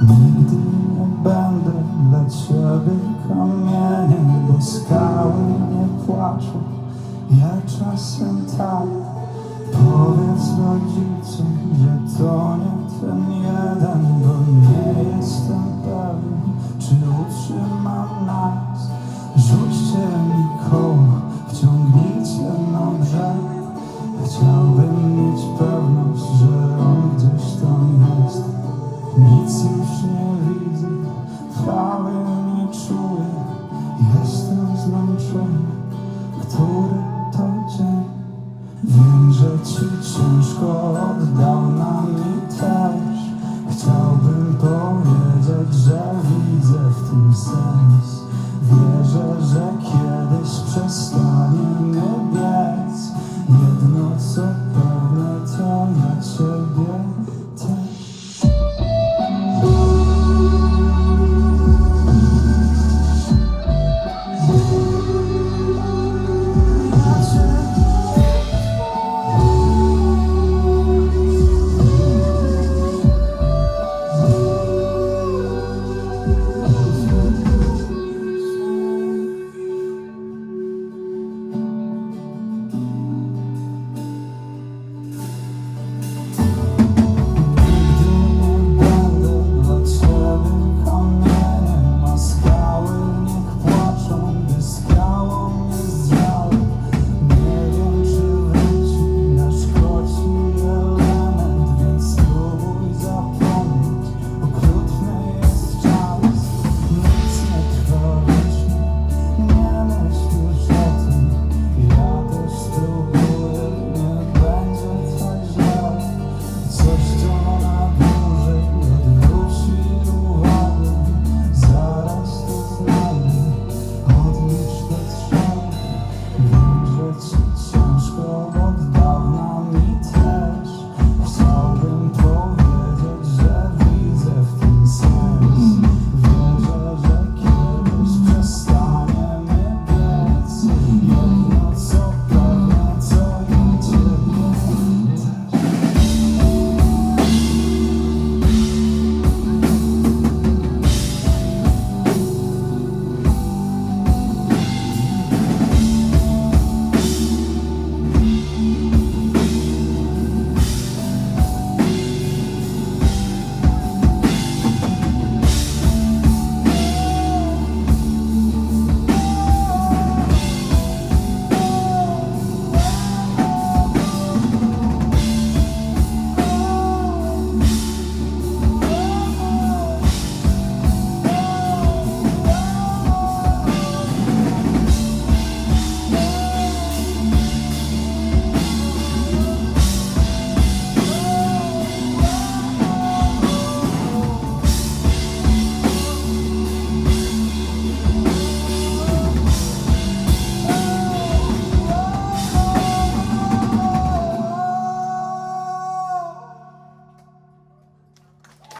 Nigdy nie będę dla ciebie kamieniem, bo skały nie płaczą, ja czasem tak. Powiedz rodzicom, że to nie ten jeden, bo nie jestem pewny, czy utrzymam nas. Rzućcie mi koło, wciągnijcie na brzeg. Chciałbym mieć pewność, że ci ciężko oddał na mnie też. Chciałbym powiedzieć, że widzę w tym sens.